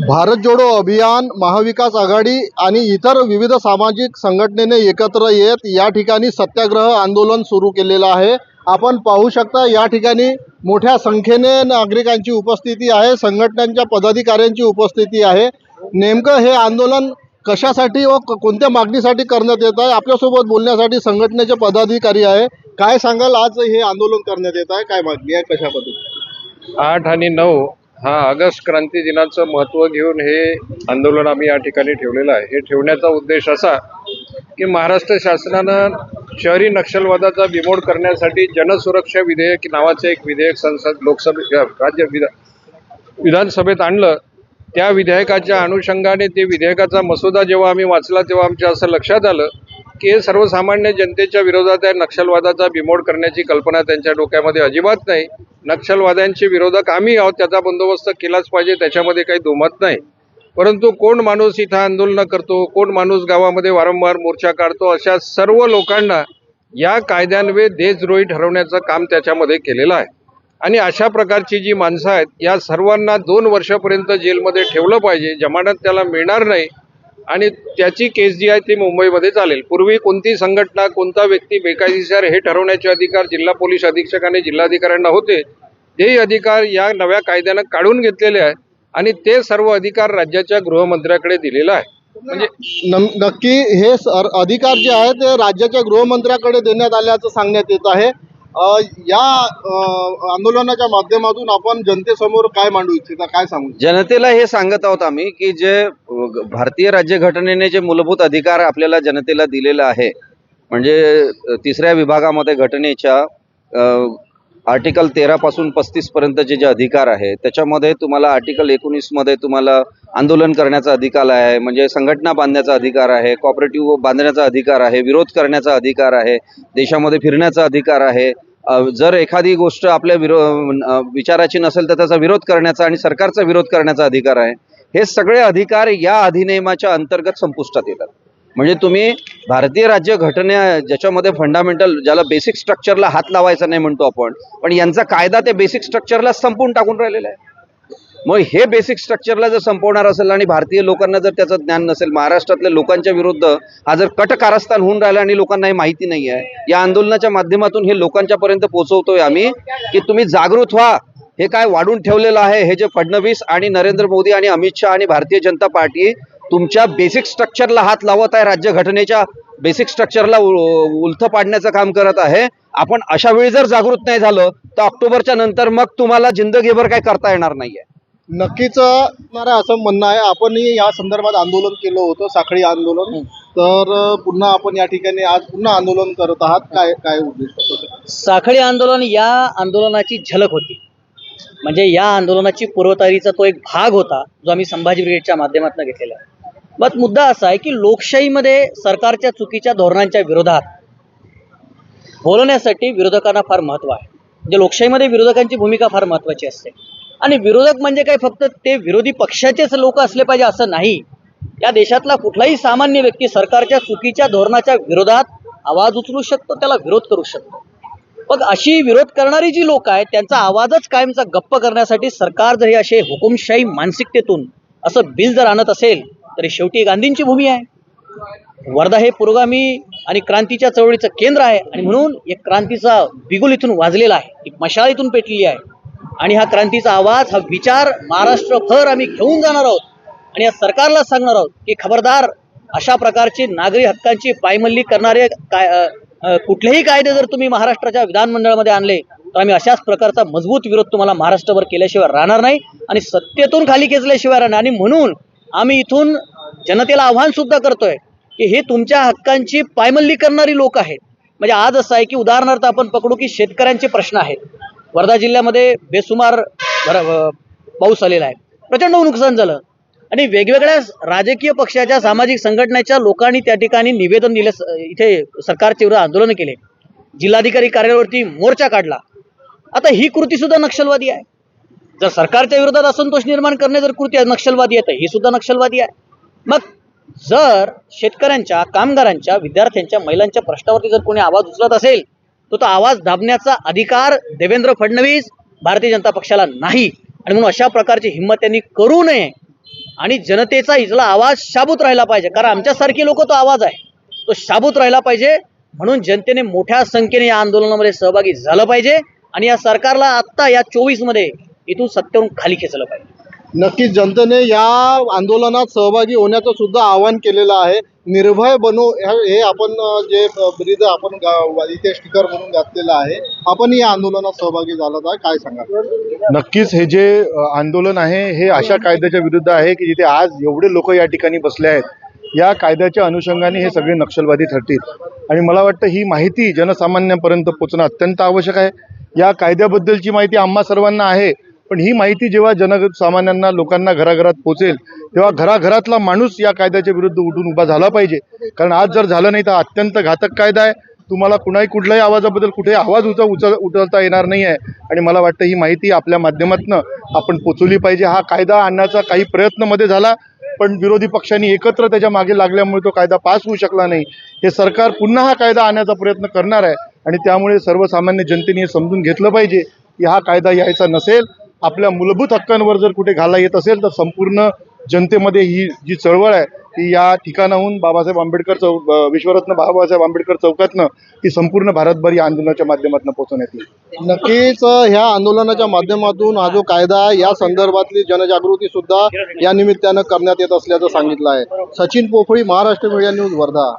भारत जोडो अभियान महाविकास आघाडी आणि इतर विविध सामाजिक संघटनेने एकत्र येत या ठिकाणी सत्याग्रह आंदोलन सुरू केलेलं आहे. आपण पाहू शकता या ठिकाणी मोठ्या संख्येने नागरिकांची उपस्थिती आहे संघटनांच्या पदाधिकाऱ्यांची उपस्थिती आहे. नेमकं हे आंदोलन कशासाठी व कोणत्या मागणीसाठी करण्यात येत आहे? आपल्यासोबत बोलण्यासाठी संघटनेचे पदाधिकारी आहे. काय सांगाल? आज हे आंदोलन करण्यात येत आहे. काय मागणी आहे? कशा आठ आणि नऊ हा ऑगस्ट क्रांती दिनाचं महत्त्व घेऊन हे आंदोलन आम्ही या ठिकाणी ठेवलेलं आहे. हे ठेवण्याचा उद्देश असा की महाराष्ट्र शासनानं शहरी नक्षलवादाचा बिमोड करण्यासाठी जनसुरक्षा विधेयक नावाचं एक विधेयक संसद लोकसभे राज्य विधा विधानसभेत आणलं. त्या विधेयकाच्या अनुषंगाने ते विधेयकाचा मसुदा जेव्हा आम्ही वाचला तेव्हा आमच्या असं लक्षात आलं की हे सर्वसामान्य जनतेच्या विरोधात या नक्षलवादाचा बिमोड करण्याची कल्पना त्यांच्या डोक्यामध्ये अजिबात नाही. नक्षलवाद्यांचे विरोधक आम्ही आहोत त्याचा बंदोबस्त केलाच पाहिजे त्याच्यामध्ये काही दुमत नाही. परंतु कोण माणूस इथं आंदोलनं करतो कोण माणूस गावामध्ये वारंवार मोर्चा काढतो अशा सर्व लोकांना या कायद्यान्वये देशद्रोही ठरवण्याचं काम त्याच्यामध्ये केलेलं आहे. आणि अशा प्रकारची जी माणसं आहेत या सर्वांना दोन वर्षापर्यंत जेलमध्ये ठेवलं पाहिजे जमानत त्याला मिळणार नाही आणि त्याची केस जी आहे ती मुंबईमध्ये चालेल. पूर्वी कोणती संघटना कोणता व्यक्ती बेकायदेशीर हे ठरवण्याचे अधिकार जिल्हा पोलीस अधीक्षक आणि जिल्हाधिकाऱ्यांना होते. तेही अधिकार या नव्या कायद्यानं काढून घेतलेले आहे आणि ते सर्व अधिकार राज्याच्या गृहमंत्र्याकडे दिलेला आहे. म्हणजे नक्की हे अधिकार जे आहे ते राज्याच्या गृहमंत्र्याकडे देण्यात आल्याचं सांगण्यात येत आहे. या आंदोलनाच्या माध्यमातून आपण जनतेसमोर काय मांडू इच्छिता काय सांगू जनतेला हे सांगत आहोत आम्ही की जे भारतीय राज्यघटनेने जे मूलभूत अधिकार आपल्याला जनतेला दिलेला आहे म्हणजे तिसऱ्या विभागामध्ये घटनेच्या आर्टिकल तेरा पासून पस्तीस पर्यंतचे जे अधिकार आहे त्याच्यामध्ये तुम्हाला आर्टिकल एकोणीसमध्ये तुम्हाला आंदोलन करण्याचा अधिकार आहे म्हणजे संघटना बांधण्याचा अधिकार आहे कॉपरेटिव्ह बांधण्याचा अधिकार आहे विरोध करण्याचा अधिकार आहे देशामध्ये फिरण्याचा अधिकार आहे. जर एखादी गोष्ट आपल्या विरो विचाराची नसेल तर त्याचा विरोध करण्याचा आणि सरकारचा विरोध करण्याचा अधिकार आहे. हे सगळे अधिकार या अधिनियमाच्या अंतर्गत संपुष्टात येतात. म्हणजे तुम्ही भारतीय राज्य घटने ज्याच्यामध्ये फंडामेंटल ज्याला बेसिक स्ट्रक्चरला हात लावायचा नाही म्हणतो आपण पण यांचा कायदा ते बेसिक स्ट्रक्चरला संपवून टाकून राहिलेला आहे. मग हे बेसिक स्ट्रक्चरला जर संपवणार असेल आणि भारतीय लोकांना जर त्याचं ज्ञान नसेल महाराष्ट्रातल्या लोकांच्या विरुद्ध हा जर कट कारस्थान होऊन राहिला आणि लोकांना हे माहिती नाही आहे या आंदोलनाच्या माध्यमातून हे लोकांच्या पर्यंत पोहोचवतोय आम्ही की तुम्ही जागृत व्हा. हे काय वाढून ठेवलेलं आहे हे जे फडणवीस आणि नरेंद्र मोदी आणि अमित शहा आणि भारतीय जनता पार्टी तुमच्या बेसिक स्ट्रक्चरला हात लावत आहे राज्य घटनेच्या बेसिक स्ट्रक्चरला उलथ पाडण्याचं काम करत आहे. आपण अशा वेळी जर जागृत नाही झालं तर ऑक्टोबरच्या नंतर मग तुम्हाला जिंदगीभर काय करता येणार नाहीये. नक्कीच मला असं म्हणणं आहे आपणही या संदर्भात आंदोलन केलं होतं साखळी आंदोलन. तर पुन्हा आपण या ठिकाणी आज पुन्हा आंदोलन करत आहात. काय काय उद्देश? साखळी आंदोलन या आंदोलनाची झलक होती. म्हणजे या आंदोलनाची पूर्वतयारीचा तो एक भाग होता जो आम्ही संभाजी ब्रिगेडच्या माध्यमातून घेतलेला आहे. मग मुद्दा असा आहे की लोकशाहीमध्ये सरकारच्या चुकीच्या धोरणांच्या विरोधात बोलवण्यासाठी विरोधकांना फार महत्त्व आहे. म्हणजे लोकशाहीमध्ये विरोधकांची भूमिका फार महत्त्वाची असते. आणि विरोधक म्हणजे काय? फक्त ते विरोधी पक्षाचेच लोक असले पाहिजे असं नाही. या देशातला कुठलाही सामान्य व्यक्ती सरकारच्या चुकीच्या धोरणाच्या विरोधात आवाज उचलू शकतो त्याला विरोध करू शकतो. मग अशी विरोध करणारी जी लोक आहेत त्यांचा आवाजच कायमचा गप्प करण्यासाठी सरकार जर हे असे हुकुमशाही मानसिकतेतून असं बिल जर आणत असेल तरी शेवटी गांधींची भूमी आहे. वर्धा हे पुरोगामी आणि क्रांतीच्या चळवळीचं केंद्र आहे आणि म्हणून एक क्रांतीचा बिगुल इथून वाजलेला आहे. एक मशाळ इथून पेटलेली आहे. आणि हा क्रांतीचा आवाज हा विचार महाराष्ट्रभर आम्ही घेऊन जाणार आहोत आणि या सरकारला सांगणार आहोत की खबरदार अशा प्रकारची नागरी हक्कांची पायमल्ली करणारे काय कुठलेही कायदे जर तुम्ही महाराष्ट्राच्या विधानमंडळामध्ये आणले तर आम्ही अशाच प्रकारचा मजबूत विरोध तुम्हाला महाराष्ट्रभर केल्याशिवाय राहणार नाही आणि सत्तेतून खाली खेचल्याशिवाय राहणार आणि म्हणून आम्ही इथून जनतेला आव्हान सुद्धा करतोय की हे तुमच्या हक्कांची पायमल्ली करणारी लोक आहेत. म्हणजे आज असं आहे की उदाहरणार्थ आपण पकडू की शेतकऱ्यांचे प्रश्न आहेत. वर्धा जिल्ह्यामध्ये बेसुमार पाऊस आलेला आहे. प्रचंड नुकसान झालं. आणि वेगवेगळ्या राजकीय पक्षाच्या सामाजिक संघटनेच्या लोकांनी त्या ठिकाणी निवेदन दिले इथे सरकारचे विरोध आंदोलन केले. जिल्हाधिकारी कार्यालयावरती मोर्चा काढला. आता ही कृती सुद्धा नक्षलवादी आहे. जर सरकारच्या विरोधात असंतोष निर्माण करणे जर कृती नक्षलवादी आहे तर ही सुद्धा नक्षलवादी आहे. मग जर शेतकऱ्यांच्या कामगारांच्या विद्यार्थ्यांच्या महिलांच्या प्रश्नावरती जर कोणी आवाज उचलत असेल तर तो आवाज दाबण्याचा अधिकार देवेंद्र फडणवीस भारतीय जनता पक्षाला नाही. आणि म्हणून अशा प्रकारची हिंमत त्यांनी करू नये. आणि जनतेचा इथला आवाज शाबूत राहिला पाहिजे. कारण आमच्यासारखी लोक तो आवाज आहे. तो शाबूत राहिला पाहिजे. म्हणून जनतेने मोठ्या संख्येने या आंदोलनामध्ये सहभागी झालं पाहिजे. आणि या सरकारला आत्ता या चोवीसमध्ये इथून सत्तेवरून खाली खेचलं पाहिजे. नक्कीच जनतेने या आंदोलनात सहभागी होण्याचं सुद्धा आवाहन केलेलं आहे. निर्भय बनू हे आपण जे ब्रीद आपण इथे स्टिकर म्हणून घातलेलं आहे आपण या आंदोलनात सहभागी झालात आहे. काय सांगा नक्कीच हे जे आंदोलन आहे हे अशा कायद्याच्या विरुद्ध आहे की जिथे आज एवढे लोक या ठिकाणी बसले आहेत या कायद्याच्या अनुषंगाने हे सगळे नक्षलवादी ठरतील. आणि मला वाटतं ही माहिती जनसामान्यांपर्यंत पोचणं अत्यंत आवश्यक आहे. या कायद्याबद्दलची माहिती आम्हा सर्वांना आहे. पण ही माहिती जेव्हा जनसामान्यांना लोकांना घराघरात पोचेल तेव्हा घराघरातला माणूस या कायद्याच्या विरुद्ध उठून उभा झाला पाहिजे. कारण आज जर झालं नाही तर अत्यंत घातक कायदा आहे. तुम्हाला कुणाही कुठल्याही आवाजाबद्दल कुठेही आवाज उच उचल उचलता येणार नाही आहे. आणि मला वाटतं ही माहिती आपल्या माध्यमातून आपण पोचवली पाहिजे. हा कायदा आणण्याचा काही प्रयत्नमध्ये झाला पण विरोधी पक्षांनी एकत्र त्याच्यामागे लागल्यामुळे तो कायदा पास होऊ शकला नाही. हे सरकार पुन्हा हा कायदा आणण्याचा प्रयत्न करणार आहे. आणि त्यामुळे सर्वसामान्य जनतेने हे समजून घेतलं पाहिजे की हा कायदा यायचा नसेल आपल्या मूलभूत हक्कांवर जर कुठे घाला येत असेल तर संपूर्ण जनतेमध्ये ही जी चळवळ आहे ती या ठिकाणाहून बाबासाहेब आंबेडकर चौक विश्वरत्न बाबासाहेब आंबेडकर चौकातनं ती संपूर्ण भारतभर या आंदोलनाच्या माध्यमातून पोहोचवण्यात येईल. नक्कीच ह्या आंदोलनाच्या माध्यमातून हा जो कायदा आहे या संदर्भातली जनजागृती सुद्धा या निमित्तानं करण्यात येत असल्याचं सांगितलं आहे. Sachin Pophali Maharashtra media news Wardha.